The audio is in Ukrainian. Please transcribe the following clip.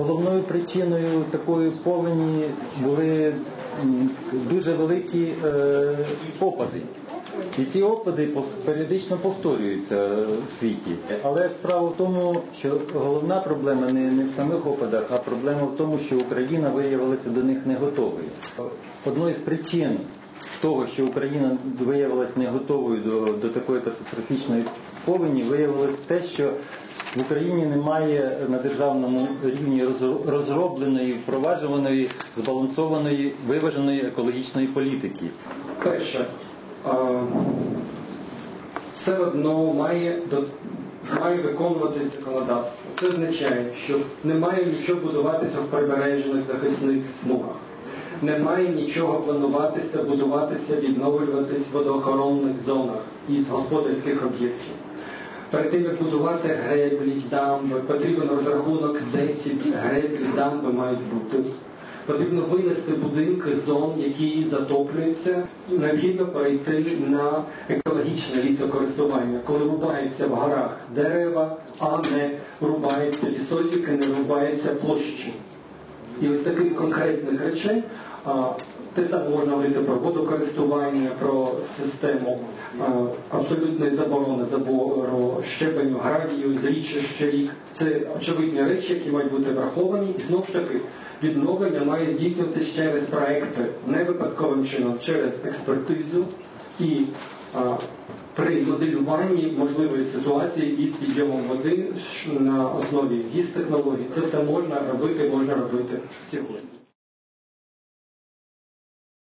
Головною причиною такої повені були дуже великі е, опади. І ці опади періодично повторюються в світі. Але справа в тому, що головна проблема не в самих опадах, а проблема в тому, що Україна виявилася до них не готовою. Одною з причин того, що Україна виявилася не готовою до, до такої катастрофічної повені, виявилось те, що в Україні немає на державному рівні розробленої, впроваджуваної, збалансованої, виваженої екологічної політики. Перше, все одно має, має виконувати законодавство. Це означає, що немає нічого будуватися в прибережних захисних смугах. Немає нічого плануватися, будуватися, відновлюватись в водоохоронних зонах із господарських об'єктів. Перед тим, як будувати греблі, дамби, потрібен розрахунок, де ці греблі, дамби мають бути. Потрібно винести будинки зон, які затоплюються. Необхідно перейти на екологічне лісокористування, коли рубаються в горах дерева, а не рубаються лісосіки, не рубаються площі. І ось таких конкретних речей те саме можна говорити про водокористування, про систему а, абсолютної заборони забору щепенню гравію з ще рік. Це очевидні речі, які мають бути враховані. І знову ж таки, відновлення має здійснюватися через проекти, не випадковим чином, через експертизу і а, при моделюванні можливої ситуації із підйомом води на основі гіс технологій. Це все можна робити, можна робити сьогодні.